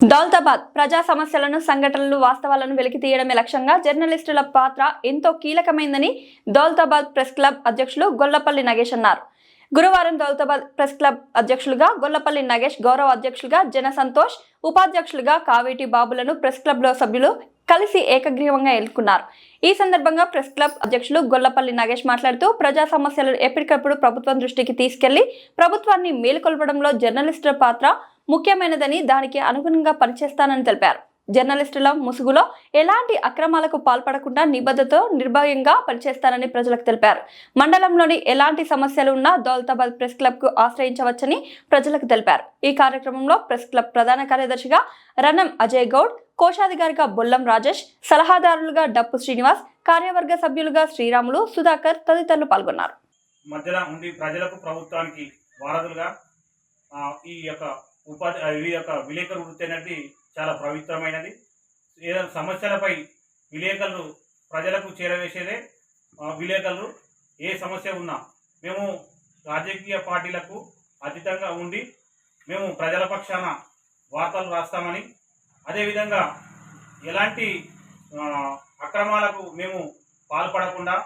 దౌలతాబాద్ ప్రజా సమస్యలను సంఘటనలు వాస్తవాలను వెలికి తీయడమే లక్ష్యంగా జర్నలిస్టుల పాత్ర ఎంతో కీలకమైందని దౌలతాబాద్ ప్రెస్ క్లబ్ అధ్యక్షులు గొల్లపల్లి నగేష్ అన్నారు. గురువారం దౌలతాబాద్ ప్రెస్ క్లబ్ అధ్యక్షులుగా గొల్లపల్లి నగేష్ గౌరవ అధ్యక్షులుగా జన సంతోష్ ఉపాధ్యక్షులుగా కావేటి బాబులను ప్రెస్ క్లబ్లో సభ్యులు కలిసి ఏకగ్రీవంగా ఎన్నుకున్నారు ఈ సందర్భంగా ప్రెస్ క్లబ్ అధ్యక్షులు గొల్లపల్లి నగేష్ మాట్లాడుతూ ప్రజా సమస్యలను ఎప్పటికప్పుడు ప్రభుత్వం దృష్టికి తీసుకెళ్ళి ప్రభుత్వాన్ని మేలుకొల్పడంలో జర్నలిస్టుల పాత్ర ముఖ్యమైనదని దానికి అనుగుణంగా పనిచేస్తానని తెలిపారు. జర్నలిస్టుల ముసుగులో ఎలాంటి అక్రమాలకు పాల్పడకుండా నిబద్ధతో నిర్భయంగా పనిచేస్తానని ప్రజలకు తెలిపారు. మండలంలోని ఎలాంటి సమస్యలు ఉన్నా దౌలతాబాద్ ప్రెస్ క్లబ్కు ఆశ్రయించవచ్చని ప్రజలకు తెలిపారు. ఈ కార్యక్రమంలో ప్రెస్ క్లబ్ ప్రధాన కార్యదర్శిగా రణం అజయ్ గౌడ్ కోశాధికారిగా బొల్లం రాజేష్ సలహాదారులుగా డప్పు శ్రీనివాస్ కార్యవర్గ సభ్యులుగా శ్రీరాములు సుధాకర్ తదితరులు పాల్గొన్నారు. మధ్యలో ఉండి ప్రజలకు ప్రభుత్వానికి వారధులుగా ఈ యొక్క ఉపాధి ఆ, ఈ యొక్క విలేకరు వృత్తి అనేది చాలా పవిత్రమైనది. ఏదైనా సమస్యలపై విలేకరులు ప్రజలకు చేరవేసేదే విలేకరులు ఏ సమస్య ఉన్నా మేము రాజకీయ పార్టీలకు అతీతంగా ఉండి మేము ప్రజల పక్షాన వార్తలు రాస్తామని అదేవిధంగా ఎలాంటి అక్రమాలకు మేము పాల్పడకుండా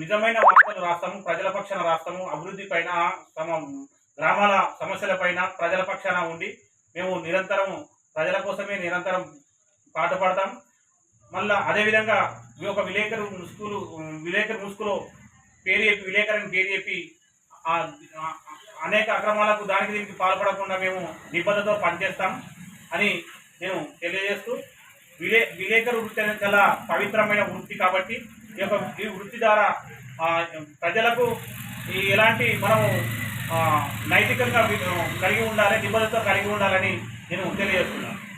నిజమైన వార్తలు రాస్తాము ప్రజల పక్షాన రాస్తాము అభివృద్ధి పైన తమ గ్రామాల సమస్యల పైన ప్రజల పక్షాన ఉండి మేము నిరంతరం ప్రజల కోసమే నిరంతరం పాటుపడతాం. మళ్ళా అదేవిధంగా ఈ యొక్క విలేకరు ముసుగులు విలేకరు ముసుగులో పేరు చెప్పి విలేకరుని పేరు చెప్పి అనేక అక్రమాలకు దానికి దీనికి పాల్పడకుండా మేము నిబద్ధతో పనిచేస్తాం అని నేను తెలియజేస్తూ విలే విలేకరు వృత్తి అనేది చాలా పవిత్రమైన వృత్తి కాబట్టి ఈ యొక్క ఈ వృత్తి ద్వారా ప్రజలకు ఈ ఎలాంటి మనము నైతికంగా కలిగి ఉండాలి నిబద్ధత కలిగి ఉండాలని నేను తెలియజేస్తున్నాను.